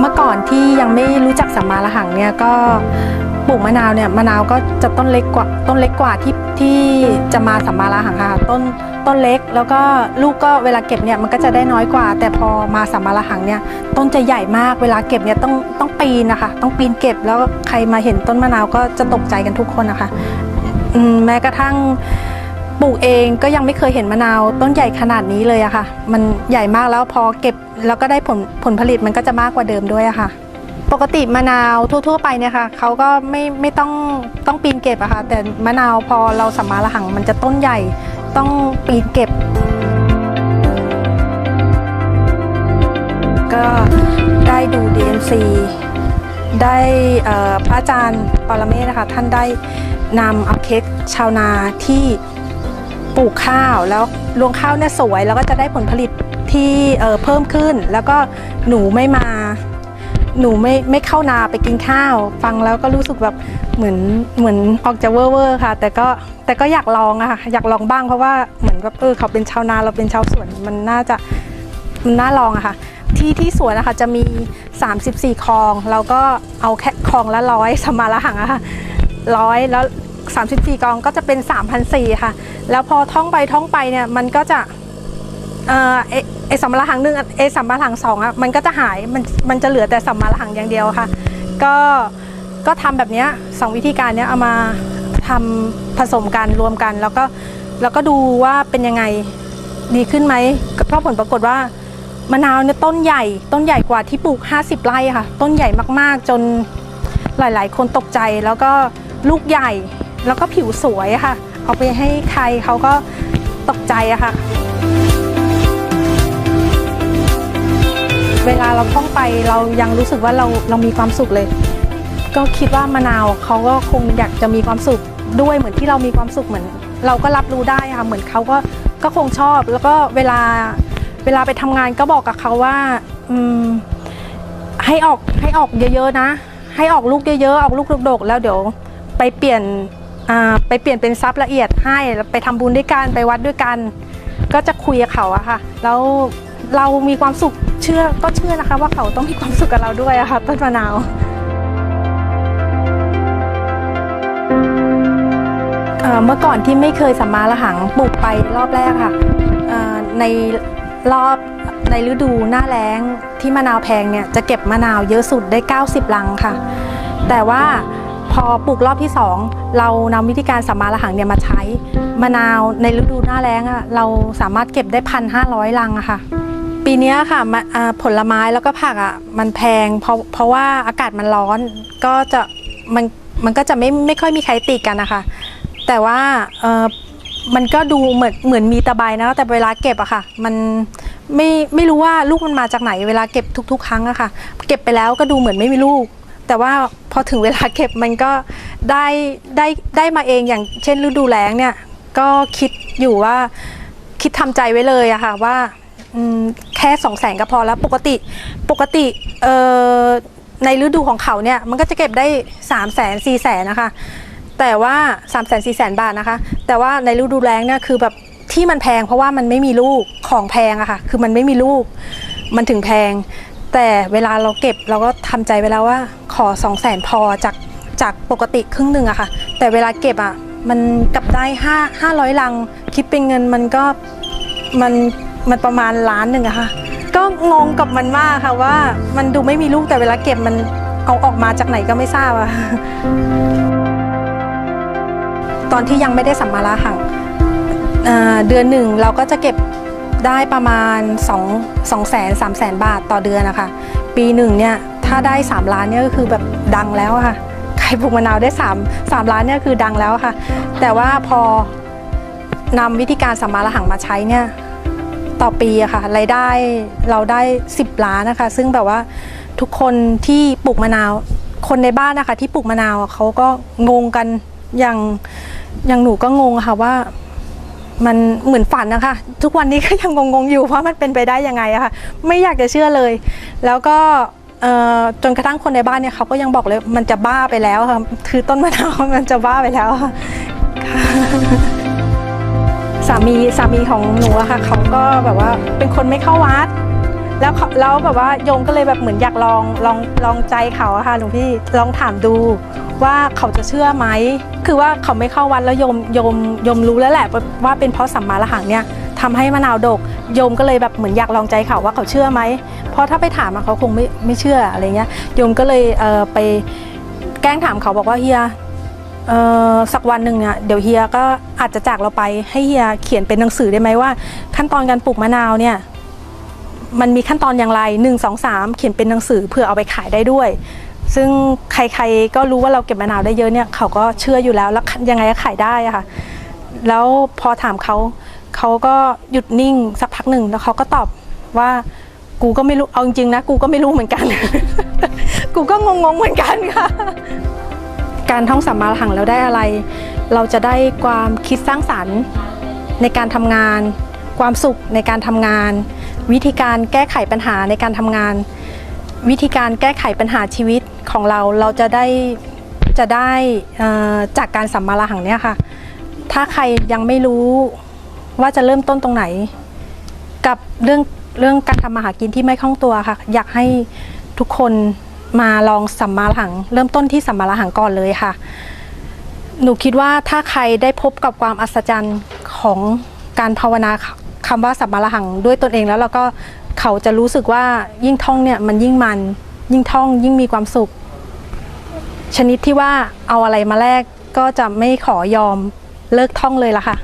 เมื่อก่อนที่ยังไม่รู้จักสัมมาระหังเนี่ยก็ปลูกมะนาวเนี่ยมะนาวก็จะต้นเล็กกว่าต้นเล็กกว่าที่ที่จะมาสัมมาระหังค่ะต้นต้นเล็กแล้วก็ลูกก็เวลาเก็บเนี่ยมันก็จะได้น้อยกว่า แต่พอมาสัมมาระหังเนี่ยต้นจะใหญ่มากเวลาเก็บเนี่ยต้องต้องปีนนะคะต้องปีนเก็บแล้วใครมาเห็นต้นมะนาวก็จะตกใจกันทุกคนนะคะแม้กระทั่ง ปลูกเองก็ยังไม่เคยเห็นมะนาวต้นใหญ่ขนาดนี้เลยอะค่ะ มันใหญ่มากแล้วพอเก็บแล้วก็ได้ผลผลผลิตมันก็จะมากกว่าเดิมด้วยอะค่ะ ปกติมะนาวทั่ว ๆ ไปเนี่ยค่ะเขาก็ไม่ไม่ต้องต้องปีนเก็บอะค่ะ แต่มะนาวพอเราสัมมาระหังมันจะต้นใหญ่ต้องปีนเก็บ ก็ได้ดู DMC ได้พระอาจารย์ปรเมศนะคะท่านได้นำเอาเค้กชาวนาที่ ปลูกข้าวแล้วรวงข้าวเนี่ยสวยแล้วก็จะได้ผลผลิตที่เเพิ่มขึ้น แล้วก็หนูไม่มา หนูไม่ไม่เข้านาไปกินข้าว ฟังแล้วก็รู้สึกแบบเหมือนเหมือนออกจะเวอร์เวอร์ค่ะ แต่ก็แต่ก็อยากลองอะค่ะอยากลองบ้างเพราะว่าเหมือนแบบเออเขาเป็นชาวนาเราเป็นชาวสวนมันน่าจะมันน่าลองอะค่ะที่ที่สวนนะคะจะมี 34 คลอง เราก็เอาแค่คลองละร้อยสมมาละหังอะค่ะร้อยแล้ว 34 กองก็จะเป็น3,400ค่ะ แล้วพอท่องไปท่องไปเนี่ยมันก็จะเอเอสัมมาละหังหนึ่งเอสัมมาละหังสองอะมันก็จะหายมันมันจะเหลือแต่สัมมาละหังอย่างเดียวค่ะ ก็ก็ทำแบบนี้สองวิธีการเนี้ยเอามาทำผสมกันรวมกัน แล้วก็แล้วก็ดูว่าเป็นยังไงดีขึ้นไหมก็ผลปรากฏว่ามะนาวเนี่ยต้นใหญ่ต้นใหญ่กว่าที่ปลูก 50 ไร่ค่ะ ต้นใหญ่มากๆจนหลาย ๆ คนตกใจแล้วก็ลูกใหญ่ แล้วก็ผิวสวยค่ะ เอาไปให้ใครเขาก็ตกใจอะค่ะ เวลาเราท่องไปเรายังรู้สึกว่าเราเรามีความสุขเลย ก็คิดว่ามะนาวเขาก็คงอยากจะมีความสุขด้วยเหมือนที่เรามีความสุขเหมือน เราก็รับรู้ได้ค่ะเหมือนเขาก็ก็คงชอบ แล้วก็เวลาเวลาไปทำงานก็บอกกับเขาว่าอืมให้ออกให้ออกเยอะๆนะ ให้ออกลูกเยอะๆออกลูกดกๆแล้วเดี๋ยวไปเปลี่ยน ไปเปลี่ยนเป็นซับละเอียดให้ไปทำบุญด้วยกันไปวัดด้วยกัน ก็จะคุยกับเขาอะค่ะแล้วเรามีความสุขเชื่อก็เชื่อนะคะ ว่าเขาต้องมีความสุขกับเราด้วยอะค่ะต้นมะนาวเมื่อก่อนที่ไม่เคยสัมมาระหังปลูกไปรอบแรกค่ะในรอบในฤดูหน้าแล้งที่มะนาวแพงเนี่ยจะเก็บมะนาวเยอะสุดได้ 90 ลังค่ะ แต่ว่า พอปลูกรอบที่ 2 เรานำวิธีการสัมมาระหังเนี่ยมาใช้ มะนาวในฤดูหน้าแล้งอะเราสามารถเก็บได้พันห้าร้อยลังอะค่ะ ปีนี้ค่ะผลไม้แล้วก็ผักอะมันแพงเพราะเพราะว่าอากาศมันร้อนก็จะมันมันก็จะไม่ไม่ค่อยมีใครติดกันนะคะแต่ว่าเออมันก็ดูเหมือนเหมือนมีตะไบนะแต่เวลาเก็บอะค่ะ มันไม่ไม่รู้ว่าลูกมันมาจากไหนเวลาเก็บทุก ๆ ครั้งอะค่ะ เก็บไปแล้วก็ดูเหมือนไม่มีลูก แต่ว่า พอถึงเวลาเก็บมันก็ได้ได้ได้มาเองอย่างเช่นฤดูแล้งเนี่ยก็คิดอยู่ว่าคิดทำใจไว้เลยอะค่ะว่าแค่สองแสนก็พอแล้วปกติปกติในฤดูของเขาเนี่ยมันก็จะเก็บได้3ามแสนสี่แสนนะคะแต่ว่า3ามแสนสี่แสนบาทนะคะ แต่ว่าในฤดูแล้งเนี่ยคือแบบที่มันแพงเพราะว่ามันไม่มีลูกของแพงอะค่ะคือมันไม่มีลูกมันถึงแพง แต่เวลาเราเก็บเราก็ทำใจไว้แล้วว่าขอ2 0 0แสนพอจากจากปกติครึ่งหนึ่งอะค่ะ แต่เวลาเก็บอะมันกลับได้5 500ลัง คิดเป็นเงินมันก็มันมันประมาณล้านหนึ่งอะค่ะ ก็งงกับมันมากค่ะว่ามันดูไม่มีลูกแต่เวลาเก็บมันเอาออกมาจากไหนก็ไม่ทราบอะตอนที่ยังไม่ได้สัมมาระหังเเดือนหนึ่งเราก็จะเก็บ ได้ประมาณ2 2แสน3แสนบาทต่อเดือนนะคะ ปีหนึ่งเนี่ยถ้าได้ 3 ล้านเนี่ยก็คือแบบดังแล้วค่ะใครปลูกมะนาวได้ 3 3 ล้านเนี่ยคือดังแล้วค่ะ แต่ว่าพอนำวิธีการสัมมาระหังมาใช้เนี่ยต่อปีอะค่ะรายได้เราได้ 10 ล้านนะคะ ซึ่งแบบว่าทุกคนที่ปลูกมะนาว คนในบ้านนะคะที่ปลูกมะนาวเขาก็งงกันอย่างอย่างหนูก็งงค่ะว่า มันเหมือนฝันนะคะ ทุกวันนี้ก็ยังงงๆอยู่ว่ามันเป็นไปได้ยังไงอะค่ะไม่อยากจะเชื่อเลย แล้วก็จนกระทั่งคนในบ้านเนี่ยเขาก็ยังบอกเลยมันจะบ้าไปแล้วค่ะคือต้นมะนาวมันจะบ้าไปแล้วค่ะค่ะสามีสามีของหนูอะค่ะเขาก็แบบว่าเป็นคนไม่เข้าวัด แล้วเขาแล้วแบบว่าโยมก็เลยแบบเหมือนอยากลองลองลองใจเขาอะค่ะหลวงพี่ลองถามดูว่าเขาจะเชื่อไหมคือว่าเขาไม่เข้าวัดแล้วโยมโยมโยมรู้แล้วแหละว่าเป็นเพราะสัมมาละหังเนี่ยทำให้มะนาวดกโยมก็เลยแบบเหมือนอยากลองใจเขาว่าเขาเชื่อไหมเพราะถ้าไปถามเขาคงไม่ไม่เชื่ออะไรเงี้ยโยมก็เลยเออไปแกล้งถามเขาบอกว่าเฮียเออสักวันหนึ่งเนี่ยเดี๋ยวเฮียก็อาจจะจากเราไปให้เฮียเขียนเป็นหนังสือได้ไหมว่า ขั้นตอนการปลูกมะนาวเนี่ย มันมีขั้นตอนอย่างไร1 2 3 เขียนเป็นหนังสือเพื่อเอาไปขายได้ด้วย ซึ่งใครๆก็รู้ว่าเราเก็บมะนาวได้เยอะเนี่ยเขาก็เชื่ออยู่แล้วแล้วยังไงก็ขายได้อะค่ะแล้วพอถามเขาเขาก็หยุดนิ่งสักพักหนึ่งแล้วเขาก็ตอบว่ากูก็ไม่รู้เอาจริงๆนะกูก็ไม่รู้เหมือนกัน กูก็งงๆเหมือนกันค่ะ การท่องสัมมาหังแล้วได้อะไร เราจะได้ความคิดสร้างสรรค์ในการทำงาน ความสุขในการทำงาน วิธีการแก้ไขปัญหาในการทำงาน วิธีการแก้ไขปัญหาชีวิตของเราเราจะได้จะได้จากการสัมมาอรหังเนี่ยค่ะ ถ้าใครยังไม่รู้ว่าจะเริ่มต้นตรงไหน กับเรื่องเรื่องการทำมาหากินที่ไม่คล่องตัวค่ะ อยากให้ทุกคนมาลองสัมมาอรหัง เริ่มต้นที่สัมมาอรหังก่อนเลยค่ะ หนูคิดว่าถ้าใครได้พบกับความอัศจรรย์ของการภาวนา คำว่าสัมมาอรหังด้วยตนเองแล้วเราก็เขาจะรู้สึกว่ายิ่งท่องเนี่ยมันยิ่งมันยิ่งท่องยิ่งมีความสุข ชนิดที่ว่าเอาอะไรมาแลกก็จะไม่ขอยอมเลิกท่องเลยละค่ะ